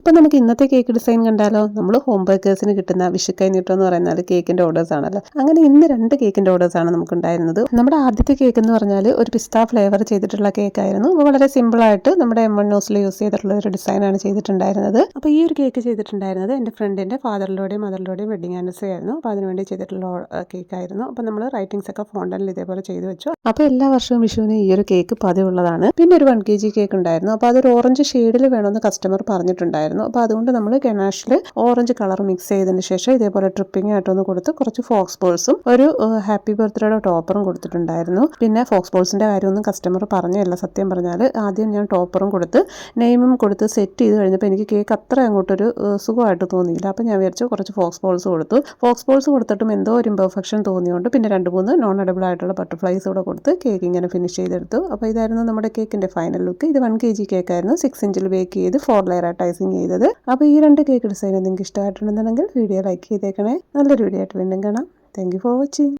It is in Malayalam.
അപ്പോൾ നമുക്ക് ഇന്നത്തെ കേക്ക് ഡിസൈൻ കണ്ടാലോ? നമ്മൾ ഹോം ബേക്കേഴ്സിന് കിട്ടുന്ന വിഷുക്കൈ നീട്ടം എന്ന് പറയുന്നത് കേക്കിന്റെ ഓർഡേഴ്സ് ആണല്ലോ. അങ്ങനെ ഇന്ന് രണ്ട് കേക്കിന്റെ ഓർഡേഴ്സ് ആണ് നമുക്ക് ഉണ്ടായിരുന്നത് നമ്മുടെ ആദ്യത്തെ കേക്ക് എന്ന് പറഞ്ഞാൽ ഒരു പിസ്ത ഫ്ലേവർ ചെയ്തിട്ടുള്ള കേക്കായിരുന്നു അപ്പോൾ വളരെ സിമ്പിളായിട്ട് നമ്മുടെ എം എൺ ന്യൂസിൽ യൂസ് ചെയ്തിട്ടുള്ള ഒരു ഡിസൈനാണ് ചെയ്തിട്ടുണ്ടായിരുന്നത്. അപ്പോൾ ഈ ഒരു കേക്ക് ചെയ്തിട്ടുണ്ടായിരുന്നത് എന്റെ ഫ്രണ്ടിന്റെ ഫാദറിലൂടെയും മദറിലൂടെയും വെഡിങ് ആനിവേഴ്സറി ആയിരുന്നു. അപ്പോൾ അതിനുവേണ്ടി ചെയ്തിട്ടുള്ള കേക്കായിരുന്നു അപ്പോൾ നമ്മൾ റൈറ്റിംഗ്സ് ഒക്കെ ഫോണ്ടനിൽ ഇതേപോലെ ചെയ്തു വെച്ചു. അപ്പോൾ എല്ലാ വർഷവും വിഷുവിന് ഈ ഒരു കേക്ക് പതിവുള്ളതാണ്. പിന്നെ ഒരു വൺ കെ ജി കേക്ക് ഉണ്ടായിരുന്നു. അപ്പോൾ അതൊരു ഓറഞ്ച് ഷെയ്ഡിൽ വേണമെന്ന് കസ്റ്റമർ പറഞ്ഞിട്ടുണ്ടായിരുന്നു. അപ്പോൾ അതുകൊണ്ട് നമ്മൾ ഗണാഷിൽ ഓറഞ്ച് കളർ മിക്സ് ചെയ്തതിന് ശേഷം ഇതേപോലെ ട്രിപ്പിംഗ് ആയിട്ടൊന്ന് കൊടുത്ത് കുറച്ച് ഫോക്സ് ബോൾസും ഒരു ഹാപ്പി ബർത്ത്ഡേയുടെ ടോപ്പറും കൊടുത്തിട്ടുണ്ടായിരുന്നു. പിന്നെ ഫോക്സ് ബോൾസിന്റെ കാര്യമൊന്നും കസ്റ്റമർ പറഞ്ഞല്ല സത്യം പറഞ്ഞാൽ ആദ്യം ഞാൻ ടോപ്പറും കൊടുത്ത് നെയിമും കൊടുത്ത് സെറ്റ് ചെയ്ത് കഴിഞ്ഞപ്പോൾ എനിക്ക് കേക്ക് അത്ര അങ്ങോട്ടൊരു സുഖമായിട്ട് തോന്നിയില്ല. അപ്പോൾ ഞാൻ വിചാരിച്ചു കുറച്ച് ഫോക്സ് ബോൾസ് കൊടുത്തു. ഫോക്സ് ബോൾസ് കൊടുത്തിട്ടും എന്തോ ഒരു ഇമ്പർഫെക്ഷൻ തോന്നിയുകൊണ്ട് പിന്നെ രണ്ട് മൂന്ന് നോൺ എഡബിൾ ആയിട്ടുള്ള ബട്ടർഫ്ലൈസ് കൂടെ കൊടുത്ത് കേക്ക് ഇങ്ങനെ ഫിനിഷ് ചെയ്തെടുത്തു. അപ്പോൾ ഇതായിരുന്നു നമ്മുടെ കേക്കിന്റെ ഫൈനൽ ലുക്ക് ഇത് വൺ കെ ജി കേക്കായിരുന്നു സിക്സ് ഇഞ്ചിൽ ബേക്ക് ചെയ്ത് ഫോർ ലെയർ ആയിട്ട് ഐസിങ് ചെയ്തത്. അപ്പോൾ ഈ രണ്ട് കേക്ക് ഡിസൈൻ നിങ്ങൾക്ക് ഇഷ്ടമായിട്ടുണ്ടെന്നുണ്ടെങ്കിൽ വീഡിയോ ലൈക്ക് ചെയ്തേക്കണേ. നല്ലൊരു വീഡിയോ ആയിട്ട് വീണ്ടും കാണാം. Thank for watching